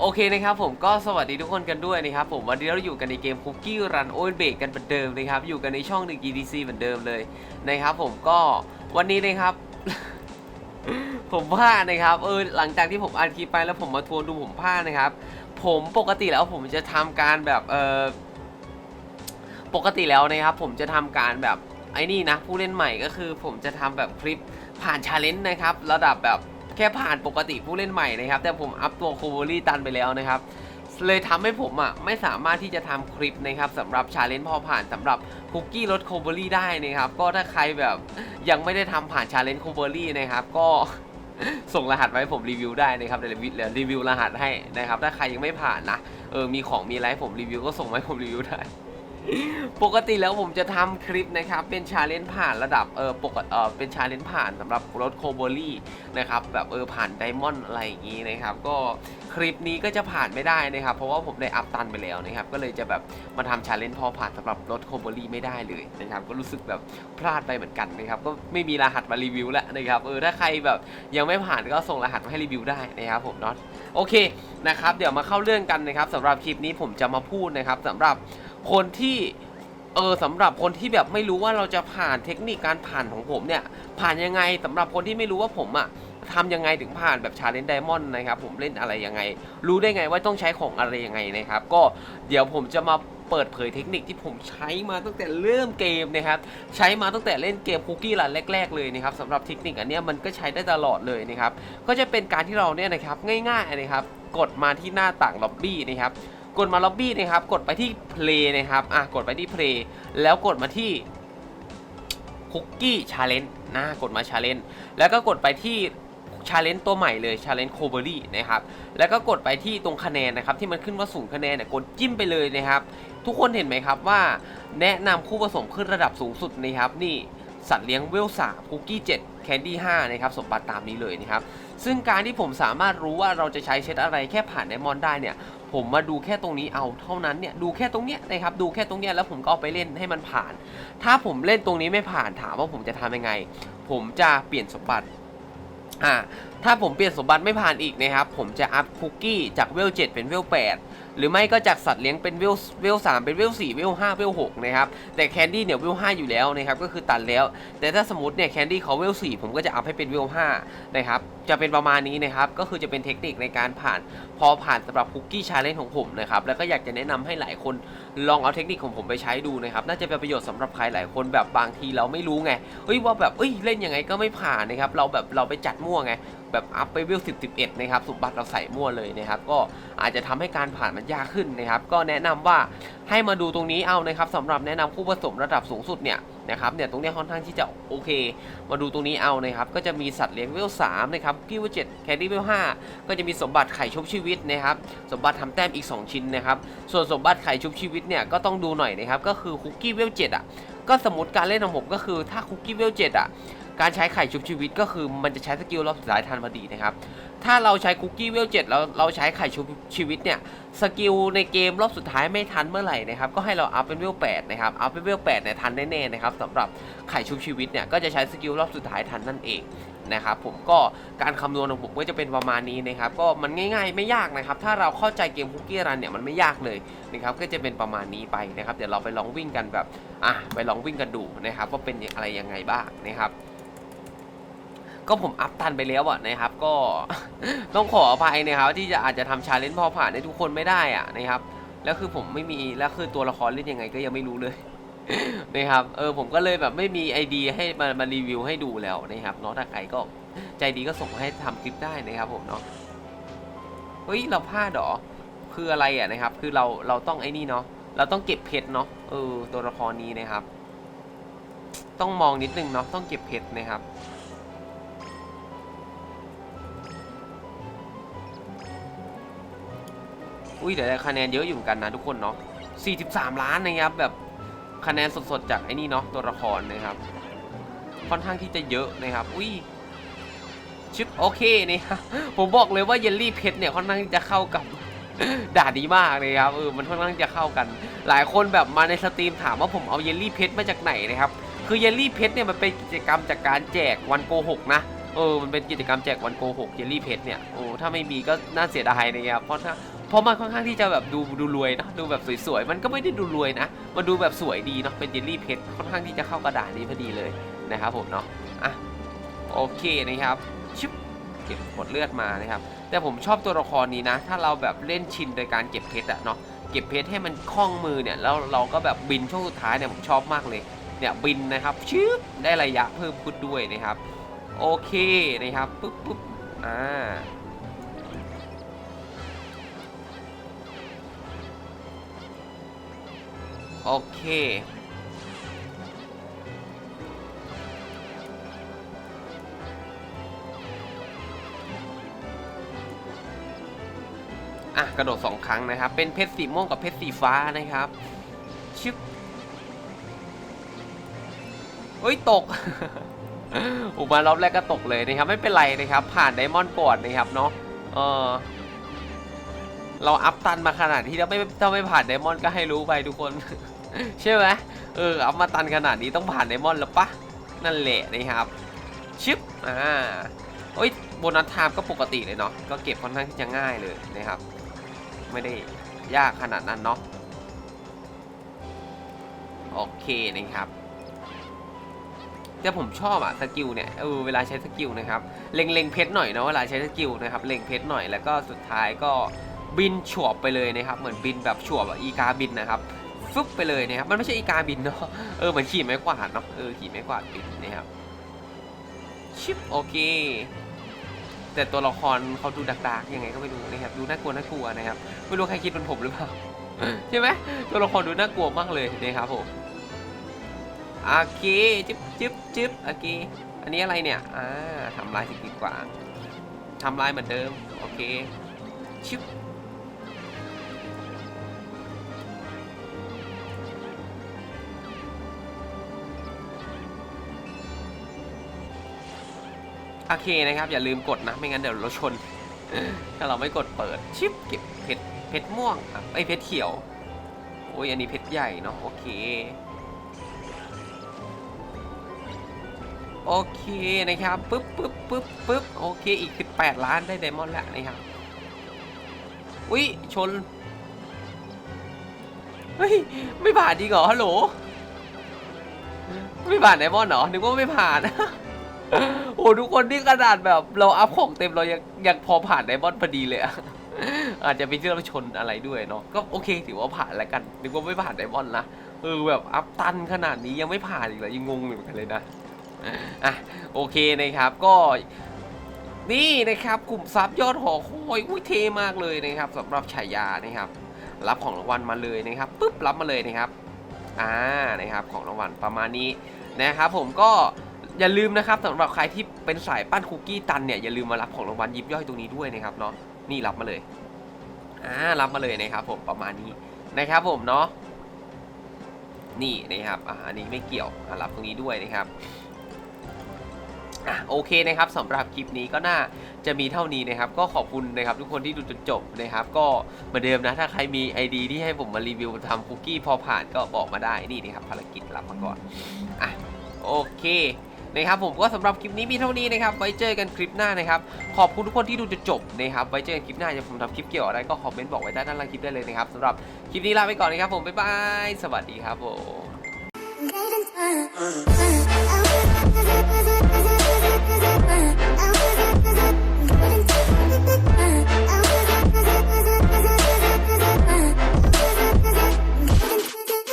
โอเคนะครับผมก็สวัสดีทุกคนกันด้วยนะครับผมวันนี้เราอยู่กันในเกม Cookie Run o n b a k กันเหมือนเดิมนะครับอยู่กันในช่องหนึ่ง GDC เหมือนเดิมเลยนะครับผมก็วันนี้นะครับ ผมพลาดนะครับเออหลังจากที่ผมอัดคลิปไปแล้วผมมาทวนดูผมพลาดนะครับ ผมปกติแล้วผมจะทำการแบบเออปกติแล้วนะครับผมจะทำการแบบไอ้นี่นะผู้เล่นใหม่ก็คือผมจะทำแบบคลิปผ่านชาเลนจ์นะครับ ระดับแบบ แค่ผ่านปกติผู้เล่นใหม่นะครับ แต่ผมอัพตัวโคเวอรี่ตันไปแล้วนะครับ เลยทำให้ผมอะไม่สามารถที่จะทำคลิปนะครับสำหรับชาเลนจ์พอผ่านสำหรับคุกกี้รสโคเวอรี่ได้นะครับ ก็ถ้าใครแบบยังไม่ได้ทำผ่านชาเลนจ์โคเวอรี่นะครับก็ส่งรหัสไว้ให้ผมรีวิวได้นะครับเดี๋ยวรีวิวเดี๋ยวรีวิวรหัสให้นะครับ ถ้าใครยังไม่ผ่านนะเออมีของมีอะไรผมรีวิวก็ส่งมาให้ผมรีวิวได้ ปกติแล้วผมจะทำคลิปนะครับ เป็นชาเลนจ์ผ่านระดับเออปกติเออเป็นชาเลนจ์ผ่านสำหรับรถโคโบลี่นะครับแบบเออผ่านไดมอนด์อะไรอย่างงี้นะครับ ก็คลิปนี้ก็จะผ่านไม่ได้นะครับ เพราะว่าผมได้อัพตันไปแล้วนะครับ ก็เลยจะแบบมาทำชาเลนจ์พอผ่านสำหรับรถโคโบลี่ไม่ได้เลยนะครับ ก็รู้สึกแบบพลาดไปเหมือนกันนะครับ ก็ไม่มีรหัสมารีวิวแล้วนะครับเออถ้าใครแบบยังไม่ผ่านก็ส่งรหัสมาให้รีวิวได้นะครับผมเนาะโอเคนะครับ เดี๋ยวมาเข้าเรื่องกันนะครับสำหรับคลิปนี้ผมจะมาพูดนะครับสำหรับ คนที่เออสำหรับคนที่แบบไม่รู้ว่าเราจะผ่านเทคนิคการผ่านของผมเนี่ย ผ่านยังไงสำหรับคนที่ไม่รู้ว่าผมอะทำยังไงถึงผ่านแบบชาเลนจ์ไดมอนด์นะครับผมเล่นอะไรยังไง รู้ได้ไงว่าต้องใช้ของอะไรยังไงนะครับ ก็เดี๋ยวผมจะมาเปิดเผยเทคนิคที่ผมใช้มาตั้งแต่เริ่มเกมนะครับ ใช้มาตั้งแต่เล่นเกมคุกกี้รันแรก ๆ เลยนะครับสำหรับเทคนิคอันนี้มันก็ใช้ได้ตลอดเลยนะครับ ก็จะเป็นการที่เราเนี่ยนะครับง่ายๆนะครับ กดมาที่หน้าต่างล็อบบี้นะครับ กดมาล็อบบี้นะครับ กดไปที่ play นะครับอะกดไปที่ play แล้วกดมาที่ cookie challenge นะกดมา challenge แล้วก็กดไปที่ challenge ตัวใหม่เลย challenge c o b e r y นะครับแล้วก็กดไปที่ตรงคะแนนนะครับที่มันขึ้นว่าสูงคะแนนเนี่ยกดจิ้มไปเลยนะครับ ทุกคนเห็นไหมครับว่า แนะนำคู่ผสมขึ้นระดับสูงสุดนะครับนี่ สัตว์เลี้ยงเวล3คุกกี้7แคนดี้5นะครับสมบัติตามนี้เลยนะครับซึ่งการที่ผมสามารถรู้ว่าเราจะใช้เซตอะไรแค่ผ่านไดมอนด์ได้เนี่ยผมมาดูแค่ตรงนี้เอาเท่านั้นเนี่ยดูแค่ตรงเนี้ยนะครับดูแค่ตรงเนี้ยแล้วผมก็เอาไปเล่นให้มันผ่าน ถ้าผมเล่นตรงนี้ไม่ผ่านถามว่าผมจะทำยังไง ผมจะเปลี่ยนสมบัติอ่าถ้าผมเปลี่ยนสมบัติไม่ผ่านอีกนะครับผมจะอัพคุกกี้จากเวล7เป็นเวล8 หรือไม่ก็จากสัตว์เลี้ยงเป็นเวลเวล3เป็นเวล4เวล5เวล6นะครับแต่แคนดี้เนี่ยเวล5อยู่แล้วนะครับก็คือตัดแล้ว แต่ถ้าสมมติเนี่ยแคนดี้เขาเวล4ผมก็จะอัพให้เป็นเวล5นะครับจะเป็นประมาณนี้นะครับ ก็คือจะเป็นเทคนิคในการผ่าน พอผ่านสำหรับคุกกี้ชาเลนจ์ของผมนะครับ แล้วก็อยากจะแนะนำให้หลายคนลองเอาเทคนิคของผมไปใช้ดูนะครับ น่าจะเป็นประโยชน์สำหรับใครหลายคนแบบบางทีเราไม่รู้ไง เฮ้ยว่าแบบเอ้ยเล่นยังไงก็ไม่ผ่านนะครับ เราแบบเราไปจัดมั่วไง แบบอัพไปเวล10 11นะครับ สมบัติเราใส่มั่วเลยนะครับ ก็อาจจะทำให้การผ่านมันยากขึ้นนะครับ ก็แนะนำว่าให้มาดูตรงนี้เอานะครับสำหรับแนะนำคู่ผสมระดับสูงสุดเนี่ย นะครับเนี่ยตรงนี้ค่อนข้างที่จะโอเค มาดูตรงนี้เอานะครับก็จะมีสัตว์เลี้ยงเวล3นะครับกี้เจ็ดแคดดี้เวล5ก็จะมีสมบัติไข่ชุบชีวิตนะครับสมบัติทำแต้มอีก 2 ชิ้นนะครับส่วนสมบัติไข่ชุบชีวิตเนี่ยก็ต้องดูหน่อยนะครับก็คือคุกกี้เวล7อะก็สมมติการเล่นของผมก็คือถ้าคุกกี้เวล7อะ การใช้ไข่ชุบชีวิตก็คือมันจะใช้สกิลรอบสุดท้ายทันพอดีนะครับ ถ้าเราใช้คุกกี้เวล7แล้วเราใช้ไข่ชุบชีวิตเนี่ยสกิลในเกมรอบสุดท้ายไม่ทันเมื่อไหร่นะครับก็ให้เราอัพเป็นเวล8นะครับอัพเป็นเวล8เนี่ยทันแน่ๆนะครับสำหรับไข่ชุบชีวิตเนี่ยก็จะใช้สกิลรอบสุดท้ายทันนั่นเองนะครับผมก็การคำนวณของผมก็จะเป็นประมาณนี้นะครับก็มันง่ายๆไม่ยากนะครับ ถ้าเราเข้าใจเกมคุกกี้รันเนี่ยมันไม่ยากเลยนะครับก็จะเป็นประมาณนี้ไปนะครับ เดี๋ยวเราไปลองวิ่งกันแบบอะไปลองวิ่งกันดูนะครับว่าเป็นอะไรยังไงบ้างนะครับ ก็ผมอัพตันไปแล้วอะนะครับ ก็ต้องขออภัยนะครับที่จะอาจจะทำชาเลนจ์พอผ่านให้ทุกคนไม่ได้อะนะครับ แล้วคือผมไม่มีแล้วคือตัวละครเล่นยังไงก็ยังไม่รู้เลยนะครับ เออผมก็เลยแบบไม่มีไอเดียให้มามารีวิวให้ดูแล้วนะครับเนาะถ้าใครก็ใจดีก็ส่งให้ทำคลิปได้นะครับผมเนาะเฮ้ยเราพลาดหรอคืออะไรอะนะครับ คือเราเราต้องไอ้นี่เนาะเราต้องเก็บเพชรเนาะเออตัวละครนี้นะครับ ต้องมองนิดนึงเนาะต้องเก็บเพชรนะครับ อุ้ยเดี๋ยวได้คะแนนเยอะอยู่เหมือนกันนะทุกคนเนาะ43 ล้านนะครับแบบคะแนนสดๆจากไอ้นี่เนาะตัวละครนะครับ ค่อนข้างที่จะเยอะนะครับ อุ้ยชึบโอเคนี่ครับผมบอกเลยว่าเยลลี่เพชรเนี่ยค่อนข้างที่จะเข้ากับด่าดีมากเลยครับเออมันค่อนข้างจะเข้ากัน หลายคนแบบมาในสตรีมถามว่าผมเอาเยลลี่เพชรมาจากไหนนะครับคือเยลลี่เพชรเนี่ยมันเป็นกิจกรรมจากการแจกวันโกหกนะเออมันเป็นกิจกรรมแจกวันโกหกเจลลี่เพชรเนี่ยโอ้ถ้าไม่มีก็น่าเสียดายนะครับเพราะถ้า เพราะมันค่อนข้างที่จะแบบดูดูรวยเนอะดูแบบสวยๆ มันก็ไม่ได้ดูรวยนะ มันดูแบบสวยดีเนาะเป็นเจลลี่เพชรค่อนข้างที่จะเข้ากระดาษนี้พอดีเลยนะครับผมเนาะอะโอเคนะครับชิบเก็บผลเลือดมานะครับ แต่ผมชอบตัวละครนี้นะ ถ้าเราแบบเล่นชินโดยการเก็บเพชรอะเนาะเก็บเพชรให้มันคล่องมือเนี่ยแล้วเราก็แบบบินช่วงสุดท้ายเนี่ยผมชอบมากเลยเนี่ยบินนะครับชืบได้ระยะเพิ่มขึ้นด้วยนะครับ โอเคนะครับปุ๊บปุ๊บอ่า โอเค อะ กระโดดสองครั้งนะครับ เป็นเพชรสีม่วงกับเพชรสีฟ้านะครับ ชึบเฮ้ย ตก อุมารอบแรกก็ตกเลยนะครับ ไม่เป็นไรนะครับ ผ่านไดมอนด์ก่อนนะครับเนาะ เออเราอัพตันมาขนาดที่ถ้าไม่ถ้าไม่ผ่านไดมอนด์ก็ให้รู้ไปทุกคน ใช่ไหมเออเอัพมาตันขนาดนี้ต้องผ่านไดมอนด์แล้วปะนั่นแหละนะครับชึบอ่าเอ้ยโบนัสไทม์ก็ปกติเลยเนาะก็เก็บค่อนข้างที่จะง่ายเลยนะครับ ไม่ได้ยากขนาดนั้นเนาะโอเคนะครับแต่ผมชอบอะสกิลเนี่ยเออเวลาใช้สกิลนะครับเล็งเล็งเพชรหน่อยเนาะเวลาใช้สกิลนะครับเล็งเพชรหน่อยแล้วก็สุดท้ายก็บินฉวบไปเลยนะครับ เหมือนบินแบบฉวบอีกาบินนะครับ ฟึบไปเลยนะครับ มันไม่ใช่อีกาบินเนาะ เออเหมือนขี่ไม้กวาดเนาะ เออขี่ไม้กวาดบินนะครับ ชิปโอเค แต่ตัวละครเขาดูดักดักๆยังไงก็ไม่รู้นะครับ ดูน่ากลัวน่ากลัวนะครับ ไม่รู้ใครคิดเป็นผมหรือเปล่า ใช่ไหมตัวละครดูน่ากลัวมากเลยนะครับผมโอเคจิ๊บจิ๊บจิ๊บโอเค อันนี้อะไรเนี่ย อ่าทำลายสิ่งกีดขวางทำลายเหมือนเดิม โอเค ชิบ โอเคนะครับ อย่าลืมกดนะ ไม่งั้นเดี๋ยวเราชน ถ้าเราไม่กดเปิด ชิปเก็บเพชรเพชรม่วงครับไอเพชรเขียว โอ้ยอันนี้เพชรใหญ่เนาะโอเค โอเคนะครับปึ๊บปึ๊บปึ๊บปึ๊บโอเคอีก 18 ล้านได้ไดมอนด์แล้วนะครับอุ้ยชนเฮ้ยไม่ผ่านจริงเหรอฮัลโหลไม่ผ่านไดมอนด์เหรอนึกว่าไม่ผ่าน โอ้ทุกคนนี่ขนาดแบบเราอัพของเต็มเรายังยังพอผ่านไดมอนด์พอดีเลยอะอาจจะเป็นที่เราชนอะไรด้วยเนาะก็โอเคถือว่าผ่านแล้วกันนึกว่าไม่ผ่านไดมอนด์นะเออแบบอัพตันขนาดนี้ยังไม่ผ่านอีกเหรอยังงงอยู่เหมือนกันเลยนะอะโอเคนะครับก็นี่นะครับกลุ่มซับยอดหอคอยอุ้ยเทมากเลยนะครับสำหรับฉายานะครับ รับของรางวัลมาเลยนะครับปุ๊บรับมาเลยนะครับอ่านะครับของรางวัลประมาณนี้นะครับผมก็ อย่าลืมนะครับสำหรับใครที่เป็นสายปั้นคุกกี้ตันเนี่ยอย่าลืมมารับของรางวัลยิบย่อยตรงนี้ด้วยนะครับเนาะนี่รับมาเลยอ่ารับมาเลยนะครับผมประมาณนี้นะครับผมเนาะนี่นะครับอ่าอันนี้ไม่เกี่ยวอะรับตรงนี้ด้วยนะครับอะโอเคนะครับสำหรับคลิปนี้ก็น่าจะมีเท่านี้นะครับ ก็ขอบคุณนะครับทุกคนที่ดูจนจบนะครับ ก็เหมือนเดิมนะถ้าใครมี ID ที่ให้ผมมารีวิวทำคุกกี้พอผ่านก็บอกมาได้นี่นะครับภารกิจรับมาก่อนอะโอเค นะครับผมก็สำหรับคลิปนี้มีเท่านี้นะครับไว้เจอกันคลิปหน้านะครับขอบคุณทุกคนที่ดูจนจบนะครับไว้เจอกันคลิปหน้าจะผมทำคลิปเกี่ยวอะไรก็คอมเมนต์บอกไว้ใต้ด้านล่างคลิปได้เลยนะครับสำหรับคลิปนี้ลาไปก่อนนะครับผมบ๊ายบายสวัสดีครับผม Oh,